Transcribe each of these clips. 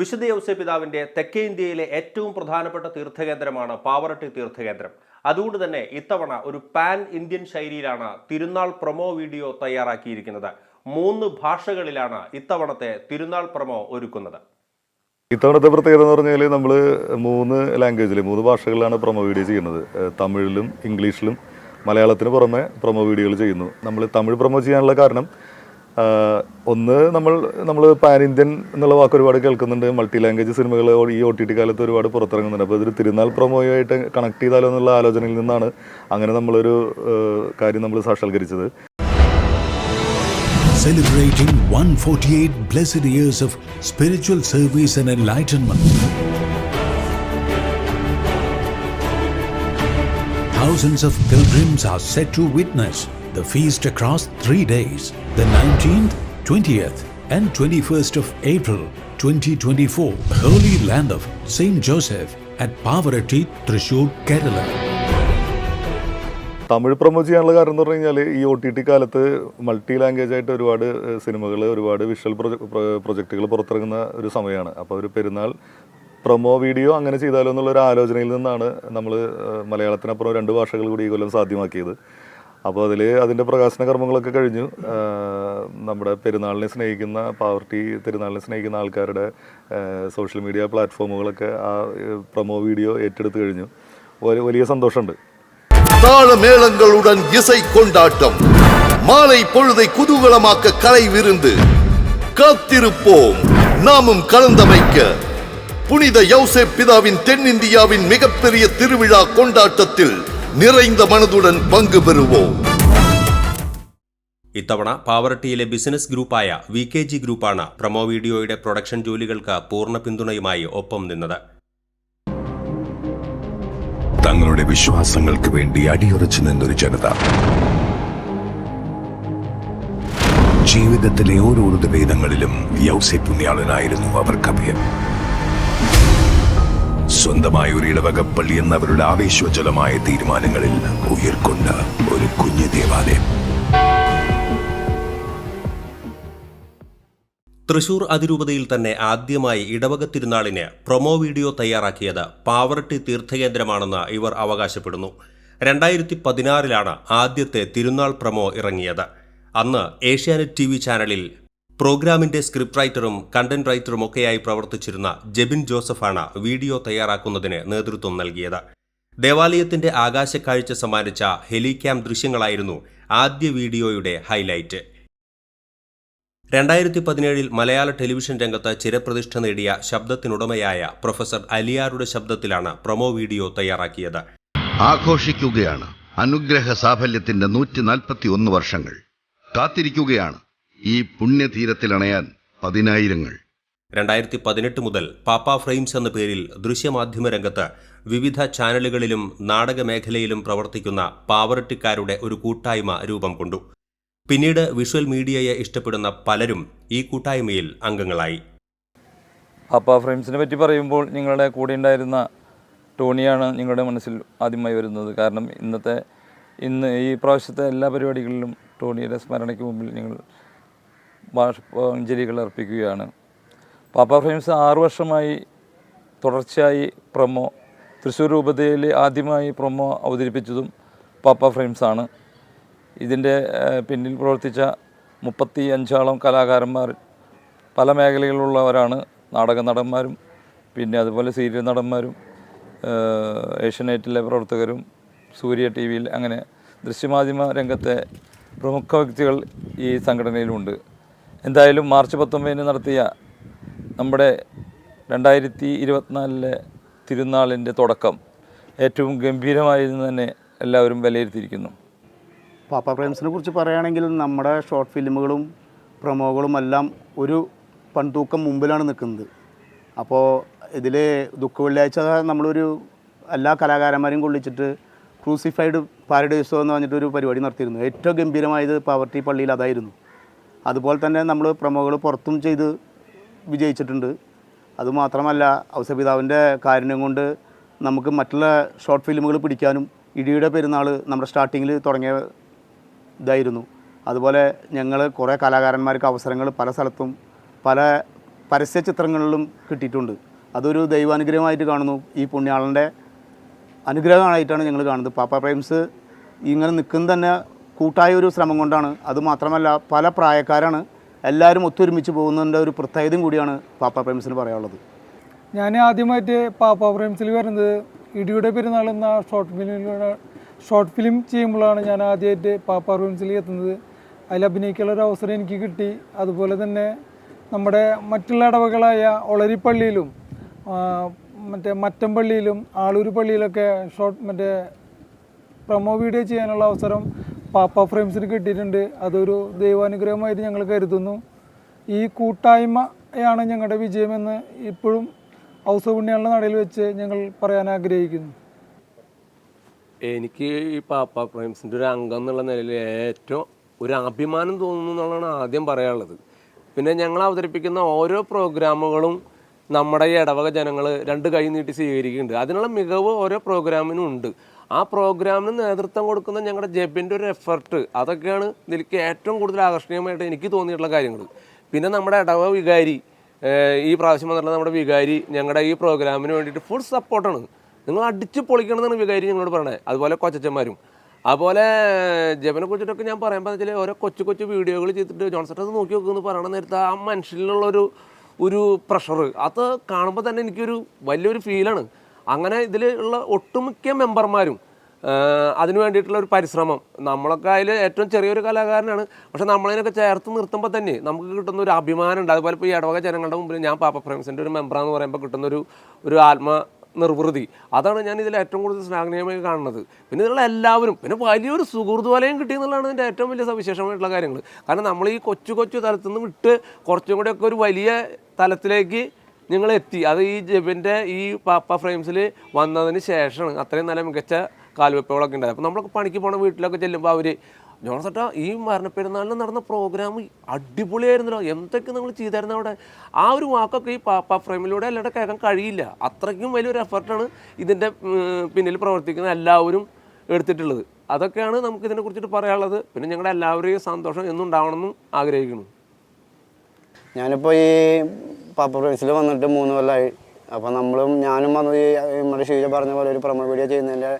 വിശുദ്ധ യൗസേ പിതാവിന്റെ തെക്കേ ഇന്ത്യയിലെ ഏറ്റവും പ്രധാനപ്പെട്ട തീർത്ഥകേന്ദ്രമാണ് പാവറട്ടി തീർത്ഥകേന്ദ്രം. അതുകൊണ്ട് തന്നെ ഇത്തവണ ഒരു പാൻ ഇന്ത്യൻ ശൈലിയിലാണ് തിരുനാൾ പ്രൊമോ വീഡിയോ തയ്യാറാക്കിയിരിക്കുന്നത്. മൂന്ന് ഭാഷകളിലാണ് ഇത്തവണത്തെ തിരുനാൾ പ്രൊമോ ഒരുക്കുന്നത്. ഇത്തവണത്തെ പ്രത്യേകത എന്ന് പറഞ്ഞാൽ നമ്മൾ മൂന്ന് ലാംഗ്വേജിൽ മൂന്ന് ഭാഷകളിലാണ് പ്രൊമോ വീഡിയോ ചെയ്യുന്നത്. തമിഴിലും ഇംഗ്ലീഷിലും മലയാളത്തിന് പുറമെ പ്രൊമോ വീഡിയോകൾ ചെയ്യുന്നു. നമ്മൾ തമിഴ് പ്രൊമോ ചെയ്യാനുള്ള കാരണം ഒന്ന് നമ്മൾ നമ്മൾ പാൻ ഇന്ത്യൻ എന്നുള്ള വാക്ക് ഒരുപാട് കേൾക്കുന്നുണ്ട്. മൾട്ടി ലാംഗ്വേജ് സിനിമകൾ ഈ ഒ ടി ടി കാലത്ത് ഒരുപാട് പുറത്തിറങ്ങുന്നുണ്ട്. അപ്പോൾ ഇതൊരു തിരുനാൾ പ്രൊമോയുമായിട്ട് കണക്ട് ചെയ്താലോ എന്നുള്ള ആലോചനയിൽ നിന്നാണ് അങ്ങനെ നമ്മളൊരു കാര്യം നമ്മൾ സാക്ഷാത്കരിച്ചത്. Celebrating 148 blessed years of spiritual service and enlightenment. Thousands of pilgrims are set to witness the feast across three days the 19th, 20th, and 21st of April 2024, Holy Land of Saint Joseph at Pavarati, Thrissur, Kerala. Tamil promo ചെയ്യാനുള്ള കാരണം എന്ന് പറഞ്ഞു കഴിഞ്ഞാൽ ഈ O T T കാലത്ത് multi language ആയിട്ട് ഒരുപാട് സിനിമകൾ ഒരുപാട് വിഷ്വൽ പ്രൊജക്റ്റുകൾ പുറത്തിറങ്ങുന്ന ഒരു സമയമാണ് അപ്പോൾ ഒരു പെരുന്നാൾ പ്രൊമോ വീഡിയോ അങ്ങനെ ചെയ്താലോ എന്നുള്ള ഒരു ആലോചനയിൽ നിന്നാണ് നമ്മൾ മലയാളത്തിനപ്പുറം രണ്ട് ഭാഷകൾ കൂടി ഈ കൊല്ലം സാധ്യമാക്കിയത് അപ്പോൾ അതിൽ അതിൻ്റെ പ്രകാശന കർമ്മങ്ങളൊക്കെ കഴിഞ്ഞു ആ, നമ്മുടെ പെരുന്നാളിനെ സ്നേഹിക്കുന്ന പാവർട്ടി തിരുനാളിനെ സ്നേഹിക്കുന്ന ആൾക്കാരുടെ സോഷ്യൽ മീഡിയ പ്ലാറ്റ്ഫോമുകളൊക്കെ ആ പ്രൊമോ വീഡിയോ ഏറ്റെടുത്ത് കഴിഞ്ഞു വലിയ വലിയ സന്തോഷമുണ്ട് தாளமேளங்களுடன் இசை கொண்டாட்டம் மாலை பொழுதை குதூகலமாக்க கலை விருந்து காத்திருப்போம் நாமும் கலந்தமைக்க புனித யௌசேப் பிதாவின் தென்னிந்தியாவின் மிகப்பெரிய திருவிழா கொண்டாட்டத்தில் நிறைந்த மனதுடன் பங்கு பெறுவோம் ഇത്തവണ പാവറട്ടിയിലെ ബിസിനസ് ഗ്രൂപ്പായ വി കെ ജി ഗ്രൂപ്പാണ് പ്രൊമോ വീഡിയോയുടെ പ്രൊഡക്ഷൻ ജോലികൾക്ക് പൂർണ്ണ പിന്തുണയുമായി ഒപ്പം നിന്നത് തങ്ങളുടെ വിശ്വാസങ്ങൾക്ക് വേണ്ടി അടിയുറച്ചു നിന്നൊരു ജനത ജീവിതത്തിലെ ഓരോ ഋതുഭേദങ്ങളിലും യൗസെ പുണ്യാളനായിരുന്നു അവർക്ക് അഭയം സ്വന്തമായ ഒരു ഇടവകപ്പള്ളി എന്നവരുടെ ആവേശോജ്വലമായ തീരുമാനങ്ങളിൽ ഉയർക്കൊണ്ട ഒരു കുഞ്ഞു ദേവാലയം. തൃശൂർ അതിരൂപതയിൽ തന്നെ ആദ്യമായി ഇടവക തിരുനാളിന് പ്രൊമോ വീഡിയോ തയ്യാറാക്കിയത് പാവറട്ടി തീർത്ഥകേന്ദ്രമാണെന്ന് ഇവർ അവകാശപ്പെടുന്നു. രണ്ടായിരത്തി പതിനാറിലാണ് ആദ്യത്തെ തിരുനാൾ പ്രൊമോ ഇറങ്ങിയത്. അന്ന് ഏഷ്യാനെറ്റ് ടി ചാനലിൽ പ്രോഗ്രാമിന്റെ സ്ക്രിപ്റ്റ് റൈറ്ററും കണ്ടന്റ് റൈറ്ററും ഒക്കെയായി പ്രവർത്തിച്ചിരുന്ന ജെബിൻ ജോസഫാണ് വീഡിയോ തയ്യാറാക്കുന്നതിന് നേതൃത്വം നൽകിയത്. ദേവാലയത്തിന്റെ ആകാശക്കാഴ്ച സമ്മാനിച്ച ഹെലികാം ദൃശ്യങ്ങളായിരുന്നു ആദ്യ വീഡിയോയുടെ ഹൈലൈറ്റ്. രണ്ടായിരത്തി പതിനേഴിൽ മലയാള ടെലിവിഷൻ രംഗത്ത് ചിരപ്രതിഷ്ഠ നേടിയ ശബ്ദത്തിനുടമയായ പ്രൊഫസർ അലിയാറുടെ ശബ്ദത്തിലാണ് പ്രൊമോ വീഡിയോ തയ്യാറാക്കിയത്. ആഘോഷിക്കുകയാണ്. അനുഗ്രഹ സാഫല്യത്തിന്റെ നൂറ്റി നാൽപ്പത്തി ഒന്ന് വർഷങ്ങൾ. കാത്തിരിക്കുകയാണ്. ഈ പുണ്യതീരത്തിൽ അണയാൻ പതിനായിരങ്ങൾ. രണ്ടായിരത്തി പതിനെട്ട് മുതൽ പാപ്പ ഫ്രെയിംസ് എന്ന പേരിൽ ദൃശ്യമാധ്യമ രംഗത്ത് വിവിധ ചാനലുകളിലും നാടകമേഖലയിലും പ്രവർത്തിക്കുന്ന പാവറട്ടിക്കാരുടെ ഒരു കൂട്ടായ്മ രൂപം കൊണ്ടു. പിന്നീട് വിഷ്വൽ മീഡിയയെ ഇഷ്ടപ്പെടുന്ന പലരും ഈ കൂട്ടായ്മയിൽ അംഗങ്ങളായി. പാപ്പ ഫ്രെയിംസിനെ പറ്റി പറയുമ്പോൾ നിങ്ങളുടെ കൂടെ ഉണ്ടായിരുന്ന ടോണിയാണ് നിങ്ങളുടെ മനസ്സിൽ ആദ്യമായി വരുന്നത്. കാരണം ഇന്നത്തെ ഇന്ന് ഈ പ്രാവശ്യത്തെ എല്ലാ പരിപാടികളിലും ടോണിയുടെ സ്മരണയ്ക്ക് മുമ്പിൽ നിങ്ങൾ ബാഷ്പാഞ്ജലികൾ അർപ്പിക്കുകയാണ്. പാപ്പ ഫ്രെയിംസ് ആറു വർഷമായി തുടർച്ചയായി പ്രൊമോ തൃശ്ശൂർ രൂപതയിൽ ആദ്യമായി പ്രൊമോ അവതരിപ്പിച്ചതും പാപ്പ ഫ്രെയിംസ് ആണ് ഇതിന്റെ പിന്നിൽ പ്രവർത്തിച്ച മുപ്പത്തി അഞ്ചോളം കലാകാരന്മാർ പല മേഖലകളിലുള്ളവരാണ്. നാടക നടന്മാരും പിന്നെ അതുപോലെ സീരിയൽ നടന്മാരും ഏഷ്യാനെറ്റിലെ പ്രവർത്തകരും സൂര്യ ടി വിയിൽ അങ്ങനെ ദൃശ്യമാധ്യമ രംഗത്തെ പ്രമുഖ വ്യക്തികൾ ഈ സംഘടനയിലുണ്ട്. എന്തായാലും മാർച്ച് പത്തൊമ്പതിന് നടത്തിയ നമ്മുടെ രണ്ടായിരത്തി ഇരുപത്തിനാലിലെ തിരുനാളിന്റെ തുടക്കം ഏറ്റവും ഗംഭീരമായിരുന്നു തന്നെ എല്ലാവരും വിലയിരുത്തിയിരിക്കുന്നു. പാപ്പ പ്രേംസിനെ കുറിച്ച് പറയുകയാണെങ്കിൽ നമ്മുടെ ഷോർട്ട് ഫിലിമുകളും പ്രൊമോകളും എല്ലാം ഒരു പൺതൂക്കം മുമ്പിലാണ് നിൽക്കുന്നത്. അപ്പോൾ ഇതിൽ ദുഃഖ വെള്ളിയാഴ്ച നമ്മളൊരു എല്ലാ കലാകാരന്മാരെയും കൊള്ളിച്ചിട്ട് ക്രൂസിഫൈഡ് പാരഡൈസോ എന്ന് പറഞ്ഞിട്ടൊരു പരിപാടി നടത്തിയിരുന്നു. ഏറ്റവും ഗംഭീരമായത് പാവർട്ടി പള്ളിയിൽ അതായിരുന്നു. അതുപോലെ തന്നെ നമ്മൾ പ്രമോകൾ പുറത്തും ചെയ്ത് വിജയിച്ചിട്ടുണ്ട്. അതുമാത്രമല്ല ഔസപിതാവിന്റെ കാരുണ്യം കൊണ്ട് നമുക്ക് മറ്റുള്ള ഷോർട്ട് ഫിലിമുകൾ പിടിക്കാനും ഇടിയുടെ പെരുന്നാൾ നമ്മുടെ സ്റ്റാർട്ടിങ്ങിൽ തുടങ്ങിയ ഇതായിരുന്നു അതുപോലെ ഞങ്ങൾ കുറേ കലാകാരന്മാർക്ക് അവസരങ്ങൾ പല സ്ഥലത്തും പല പരസ്യ ചിത്രങ്ങളിലും കിട്ടിയിട്ടുണ്ട്. അതൊരു ദൈവാനുഗ്രഹമായിട്ട് കാണുന്നു. ഈ പുണ്യാളന്റെ അനുഗ്രഹമായിട്ടാണ് ഞങ്ങൾ കാണുന്നത്. പാപ്പ പ്രൈംസ് ഇങ്ങനെ നിൽക്കുന്ന തന്നെ കൂട്ടായ ഒരു ശ്രമം കൊണ്ടാണ്. അതുമാത്രമല്ല പല പ്രായക്കാരാണ് എല്ലാവരും ഒത്തൊരുമിച്ച് പോകുന്നതിന്റെ ഒരു പ്രത്യേകതയും കൂടിയാണ് പാപ്പ പ്രേംസിന് പറയാനുള്ളത്. ഞാൻ ആദ്യമായിട്ട് പാപ്പ പ്രേംസിൽ വരുന്നത് ഇടിയുടെ പെരുന്നാൾ എന്ന ഷോർട്ട് ഫിലിമിലൂടെ ഷോർട്ട് ഫിലിം ചെയ്യുമ്പോഴാണ് ഞാൻ ആദ്യമായിട്ട് പാപ്പ പ്രേംസിൽ എത്തുന്നത്. അതിൽ അഭിനയിക്കാനുള്ള ഒരു അവസരം എനിക്ക് കിട്ടി. അതുപോലെ തന്നെ നമ്മുടെ മറ്റുള്ള ഇടവകളായ ഒളരിപ്പള്ളിയിലും മറ്റേ മറ്റേ മറ്റമ്പള്ളിയിലും ആളൂർ പള്ളിയിലൊക്കെ ഷോർട്ട് മറ്റേ പ്രൊമോ വീഡിയോ ചെയ്യാനുള്ള അവസരം പാപ്പ ഫ്രെയിംസിന് കിട്ടിയിട്ടുണ്ട്. അതൊരു ദൈവാനുഗ്രഹമായിട്ട് ഞങ്ങൾ കരുതുന്നു. ഈ കൂട്ടായ്മയാണ് ഞങ്ങളുടെ വിജയമെന്ന് ഇപ്പോഴും ഔസപുണ്യാളുടെ നടയിൽ വെച്ച് ഞങ്ങൾ പറയാൻ ആഗ്രഹിക്കുന്നു. എനിക്ക് ഈ പാപ്പ ഫ്രെയിംസിന്റെ ഒരു അംഗം എന്നുള്ള നിലയിൽ ഏറ്റവും ഒരു അഭിമാനം തോന്നുന്നു എന്നുള്ളതാണ് ആദ്യം പറയാനുള്ളത്. പിന്നെ ഞങ്ങൾ അവതരിപ്പിക്കുന്ന ഓരോ പ്രോഗ്രാമുകളും നമ്മുടെ ഈ ഇടവക ജനങ്ങൾ രണ്ട് കൈ നീട്ടി സ്വീകരിക്കുന്നുണ്ട്. അതിനുള്ള മികവ് ഓരോ പ്രോഗ്രാമിനും ഉണ്ട് ആ പ്രോഗ്രാമിന് നേതൃത്വം കൊടുക്കുന്ന ഞങ്ങളുടെ ജെബിന്റെ ഒരു എഫർട്ട് അതൊക്കെയാണ് ഇതിലേക്ക് ഏറ്റവും കൂടുതൽ ആകർഷണീയമായിട്ട് എനിക്ക് തോന്നിയിട്ടുള്ള കാര്യങ്ങൾ പിന്നെ നമ്മുടെ ഇടവ വികാരി ഈ പ്രാവശ്യം വന്നിട്ടുള്ള നമ്മുടെ വികാരി ഞങ്ങളുടെ ഈ പ്രോഗ്രാമിന് വേണ്ടിയിട്ട് ഫുൾ സപ്പോർട്ടാണ് നിങ്ങൾ അടിച്ച് പൊളിക്കണമെന്നാണ് വികാരി ഞങ്ങളോട് പറയണത് അതുപോലെ കൊച്ചച്ചന്മാരും. അതുപോലെ ജപനെ കുറിച്ചിട്ടൊക്കെ ഞാൻ പറയുമ്പോൾ വെച്ചാൽ ഓരോ കൊച്ചു കൊച്ചു വീഡിയോകൾ ചെയ്തിട്ട് ജോൺസൺ അത് നോക്കി നോക്കുമെന്ന് പറയണ നേരത്തെ ആ മനുഷ്യനിലുള്ളൊരു ഒരു പ്രഷർ അത് കാണുമ്പോൾ തന്നെ എനിക്കൊരു വലിയൊരു ഫീലാണ് അങ്ങനെ ഇതിലുള്ള ഒട്ടുമിക്ക മെമ്പർമാരും അതിനു വേണ്ടിയിട്ടുള്ള ഒരു പരിശ്രമം. നമ്മളൊക്കെ അതിൽ ഏറ്റവും ചെറിയൊരു കലാകാരനാണ്. പക്ഷെ നമ്മളതിനൊക്കെ ചേർത്ത് നിർത്തുമ്പോൾ തന്നെ നമുക്ക് കിട്ടുന്ന ഒരു അഭിമാനമുണ്ട്. അതുപോലെ ഇപ്പോൾ ഈ ഇടവക ജനങ്ങളുടെ മുമ്പിൽ ഞാൻ പാപ്പ ഫ്രണ്ട്സിന്റെ ഒരു മെമ്പറാന്ന് പറയുമ്പോൾ കിട്ടുന്ന ഒരു ഒരു ആത്മ നിർവൃതി അതാണ് ഞാൻ ഇതിൽ ഏറ്റവും കൂടുതൽ സ്നാഗ്നീയമായി കാണുന്നത്. പിന്നെ ഇതിലുള്ള എല്ലാവരും പിന്നെ വലിയൊരു സുഹൃത്ത് വലയം കിട്ടി എന്നുള്ളതാണ് ഇതിന്റെ ഏറ്റവും വലിയ സവിശേഷമായിട്ടുള്ള കാര്യങ്ങൾ കാരണം നമ്മൾ ഈ കൊച്ചു കൊച്ചു തലത്തിൽ നിന്ന് വിട്ട് കുറച്ചും കൂടെയൊക്കെ ഒരു വലിയ തലത്തിലേക്ക് നിങ്ങൾ എത്തി അത് ഈ ജെബിന്റെ ഈ പാപ്പ ഫ്രെയിംസിൽ വന്നതിന് ശേഷമാണ് അത്രയും നല്ല മികച്ച കാൽവെപ്പുകളൊക്കെ ഉണ്ടായത്. അപ്പോൾ നമ്മളൊക്കെ പണിക്ക് പോണ വീട്ടിലൊക്കെ ചെല്ലുമ്പോൾ അവർ ജോൺസട്ടാ ഈ മരണപ്പെരുന്നാളിന് നടന്ന പ്രോഗ്രാം അടിപൊളിയായിരുന്നല്ലോ. എന്തൊക്കെ നിങ്ങൾ ചെയ്തായിരുന്നു അവിടെ? ആ ഒരു വാക്കൊക്കെ ഈ പാപ്പ ഫ്രെയിമിലൂടെ അല്ലാതെ കേൾക്കാൻ കഴിയില്ല. അത്രയ്ക്കും വലിയൊരു എഫർട്ടാണ് ഇതിന്റെ പിന്നിൽ പ്രവർത്തിക്കുന്ന എല്ലാവരും എടുത്തിട്ടുള്ളത്. അതൊക്കെയാണ് നമുക്ക് ഇതിനെ കുറിച്ചിട്ട് പറയാനുള്ളത്. പിന്നെ ഞങ്ങളുടെ എല്ലാവരുടെയും സന്തോഷം എന്നും ഉണ്ടാവണമെന്നും ആഗ്രഹിക്കുന്നു. ഞാനിപ്പോൾ ഈ പാപ്പ ഫ്രണ്ട്സിൽ വന്നിട്ട് മൂന്ന് കൊല്ലമായി അപ്പോൾ നമ്മളും ഞാനും വന്നത് നമ്മുടെ ഷീജ പറഞ്ഞ പോലെ ഒരു പ്രൊമോ വീഡിയോ ചെയ്യുന്നതിന്റെ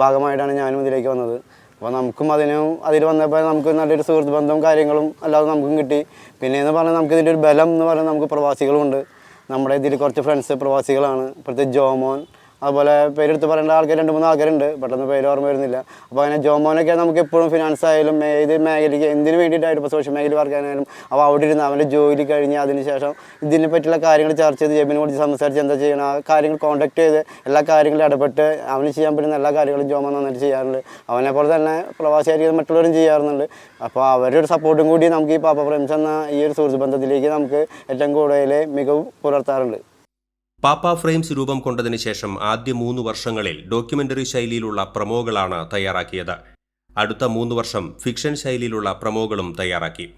ഭാഗമായിട്ടാണ് ഞാനും ഇതിലേക്ക് വന്നത്. അപ്പോൾ നമുക്കും അതിനും അതിൽ വന്നപ്പോൾ നമുക്ക് നല്ലൊരു സുഹൃത്ത് ബന്ധവും കാര്യങ്ങളും അല്ലാതെ നമുക്കും കിട്ടി. പിന്നെ എന്ന് പറഞ്ഞാൽ നമുക്ക് ഇതിന്റെ ഒരു ബലം എന്ന് പറഞ്ഞാൽ നമുക്ക് പ്രവാസികളുണ്ട്. നമ്മുടെ ഇതിൽ കുറച്ച് ഫ്രണ്ട്സ് പ്രവാസികളാണ്. ഇപ്പോഴത്തെ ജോമോൻ അതുപോലെ പേരെടുത്ത് പറയേണ്ട ആൾക്കാർ രണ്ട് മൂന്ന് ആൾക്കാരുണ്ട്. പെട്ടെന്ന് പേര് ഓർമ്മ വരുന്നില്ല. അപ്പോൾ അങ്ങനെ ജോമോനൊക്കെ നമുക്ക് എപ്പോഴും ഫിനാൻസ് ആയാലും ഏത് മേഖലയ്ക്ക് എന്തിനു വേണ്ടിയിട്ടായാലും ഇപ്പോൾ സോഷ്യൽ മേഖല വർക്ക് ചെയ്യാനായാലും അപ്പോൾ അവിടെ ഇരുന്ന് അവന്റെ ജോലി കഴിഞ്ഞ് അതിനുശേഷം ഇതിനെ പറ്റിയുള്ള കാര്യങ്ങൾ ചർച്ച ചെയ്ത് ജെബിനെ കുറിച്ച് സംസാരിച്ച് എന്താ ചെയ്യണം ആ കാര്യങ്ങൾ കോൺടാക്ട് ചെയ്ത് എല്ലാ കാര്യങ്ങളും ഇടപെട്ട് അവന് ചെയ്യാൻ പറ്റുന്ന എല്ലാ കാര്യങ്ങളും ജോമോൻ നന്നായിട്ട് ചെയ്യാറുണ്ട്. അവനെ പോലെ തന്നെ പ്രവാസിയായിരിക്കും മറ്റുള്ളവരും ചെയ്യാറുണ്ട് അപ്പോൾ അവരുടെ ഒരു സപ്പോർട്ടും കൂടി നമുക്ക് ഈ പാപ്പ ഫ്രണ്ട്സ് എന്ന ഈ ഒരു സുഹൃത്ത് ബന്ധത്തിലേക്ക് നമുക്ക് ഏറ്റവും കൂടുതൽ മികവ് പുലർത്താറുണ്ട്. പാപ്പ ഫ്രെയിംസ് രൂപം കൊണ്ടതിന് ശേഷം ആദ്യ മൂന്ന് വർഷങ്ങളിൽ ഡോക്യുമെന്ററി ശൈലിയിലുള്ള പ്രമോകളാണ് തയ്യാറാക്കിയത്. അടുത്ത മൂന്ന് വർഷം ഫിക്ഷൻ ശൈലിയിലുള്ള പ്രമോകളും തയ്യാറാക്കി.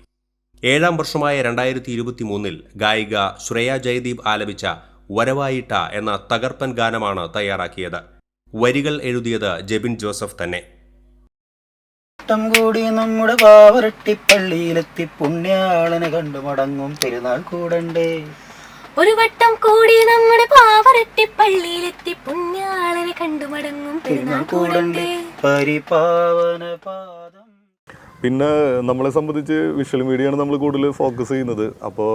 ഏഴാം വർഷമായ രണ്ടായിരത്തി ഇരുപത്തി മൂന്നിൽ ഗായിക ശ്രേയ ജയദീപ് ആലപിച്ച വരവായിട്ട എന്ന തകർപ്പൻ ഗാനമാണ് തയ്യാറാക്കിയത്. വരികൾ എഴുതിയത് ജെബിൻ ജോസഫ് തന്നെ. കൂടി നമ്മുടെ പാവറട്ടിപ്പള്ളിയിലെത്തി പുണ്യാളനെ കണ്ടു മടങ്ങും. പെരുന്നാൾ കൂടണ്ടേ? ഒരു വട്ടം കൂടി നമ്മുടെ പാവരട്ടി പള്ളിയിലെത്തി പുണ്യാളനെ കണ്ടു മടങ്ങും പെരുന്നാൾ പരിപാവന പാദം. പിന്നെ നമ്മളെ സംബന്ധിച്ച് വിഷ്വൽ മീഡിയയാണ് നമ്മൾ കൂടുതൽ ഫോക്കസ് ചെയ്യുന്നത്. അപ്പോൾ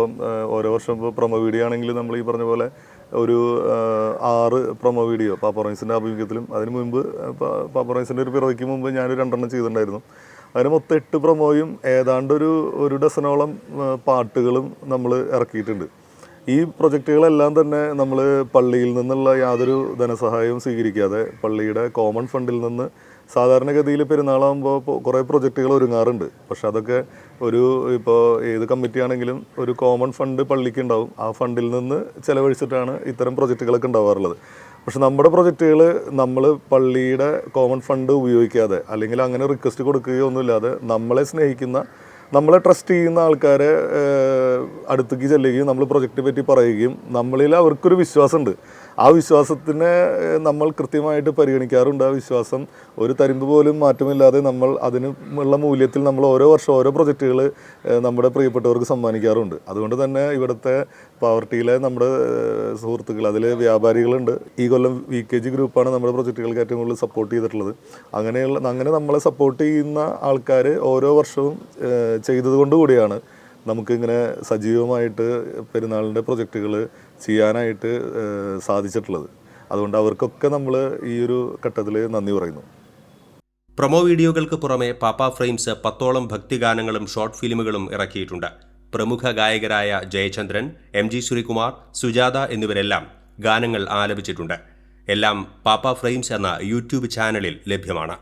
ഓരോ വർഷം ഇപ്പോൾ പ്രൊമോ വീഡിയോ ആണെങ്കിൽ നമ്മൾ ഈ പറഞ്ഞ പോലെ ഒരു ആറ് പ്രൊമോ വീഡിയോ പാപ്പറൈൻസിന്റെ ആഭിമുഖ്യത്തിലും അതിന് മുമ്പ് പാപ്പറൈൻസിന്റെ ഒരു പിറവിക്ക് മുമ്പ് ഞാനൊരു രണ്ടെണ്ണം ചെയ്തിട്ടുണ്ടായിരുന്നു. അതിന് മൊത്തം എട്ട് പ്രൊമോയും ഏതാണ്ട് ഒരു ഒരു ഡസനോളം പാട്ടുകളും നമ്മൾ ഇറക്കിയിട്ടുണ്ട്. ഈ പ്രൊജക്റ്റുകളെല്ലാം തന്നെ നമ്മൾ പള്ളിയിൽ നിന്നുള്ള യാതൊരു ധനസഹായവും സ്വീകരിക്കാതെ പള്ളിയുടെ കോമൺ ഫണ്ടിൽ നിന്ന് സാധാരണഗതിയിൽ പെരുന്നാളാകുമ്പോൾ കുറേ പ്രൊജക്റ്റുകൾ ഒരുങ്ങാറുണ്ട്. പക്ഷെ അതൊക്കെ ഒരു ഇപ്പോൾ ഏത് കമ്മിറ്റി ആണെങ്കിലും ഒരു കോമൺ ഫണ്ട് പള്ളിക്ക് ഉണ്ടാവും ആ ഫണ്ടിൽ നിന്ന് ചിലവഴിച്ചിട്ടാണ് ഇത്തരം പ്രൊജക്റ്റുകളൊക്കെ ഉണ്ടാവാറുള്ളത്. പക്ഷെ നമ്മുടെ പ്രൊജക്റ്റുകൾ നമ്മൾ പള്ളിയുടെ കോമൺ ഫണ്ട് ഉപയോഗിക്കാതെ അല്ലെങ്കിൽ അങ്ങനെ റിക്വസ്റ്റ് കൊടുക്കുകയോ ഒന്നുമില്ലാതെ നമ്മളെ സ്നേഹിക്കുന്ന നമ്മളെ ട്രസ്റ്റ് ചെയ്യുന്ന ആൾക്കാരെ അടുത്തേക്ക് ചെല്ലുകയും നമ്മൾ പ്രൊജക്റ്റ് പറ്റി പറയുകയും നമ്മളിൽ അവർക്കൊരു വിശ്വാസമുണ്ട്. ആ വിശ്വാസത്തിനെ നമ്മൾ കൃത്യമായിട്ട് പരിഗണിക്കാറുണ്ട്. ആ വിശ്വാസം ഒരു തരിമ്പ് പോലും മാറ്റമില്ലാതെ നമ്മൾ അതിനുള്ള മൂല്യത്തിൽ നമ്മൾ ഓരോ വർഷം ഓരോ പ്രൊജക്റ്റുകൾ നമ്മുടെ പ്രിയപ്പെട്ടവർക്ക് സമ്മാനിക്കാറുണ്ട്. അതുകൊണ്ട് തന്നെ ഇവിടുത്തെ പാവർട്ടിയിലെ നമ്മുടെ സുഹൃത്തുക്കൾ അതിൽ വ്യാപാരികളുണ്ട്. ഈ കൊല്ലം വി കെ ജി ഗ്രൂപ്പാണ് നമ്മുടെ പ്രൊജക്റ്റുകൾക്ക് ഏറ്റവും കൂടുതൽ സപ്പോർട്ട് ചെയ്തിട്ടുള്ളത്. അങ്ങനെയുള്ള അങ്ങനെ നമ്മളെ സപ്പോർട്ട് ചെയ്യുന്ന ആൾക്കാർ ഓരോ വർഷവും ചെയ്തതുകൊണ്ട് കൂടിയാണ് നമുക്കിങ്ങനെ സജീവമായിട്ട് പെരുന്നാളിന്റെ പ്രൊജക്റ്റുകൾ ചെയ്യാനായിട്ട് സാധിച്ചിട്ടുള്ളത്. അതുകൊണ്ട് അവർക്കൊക്കെ നമ്മൾ ഈ ഒരു ഘട്ടത്തിൽ നന്ദി പറയുന്നു. പ്രൊമോ വീഡിയോകൾക്ക് പുറമെ പാപ്പ ഫ്രെയിംസ് പത്തോളം ഭക്തിഗാനങ്ങളും ഷോർട്ട് ഫിലിമുകളും ഇറക്കിയിട്ടുണ്ട്. പ്രമുഖ ഗായകരായ ജയചന്ദ്രൻ എം ജി ശ്രീകുമാർ സുജാത എന്നിവരെല്ലാം ഗാനങ്ങൾ ആലപിച്ചിട്ടുണ്ട്. എല്ലാം പാപ്പ ഫ്രെയിംസ് എന്ന യൂട്യൂബ് ചാനലിൽ ലഭ്യമാണ്.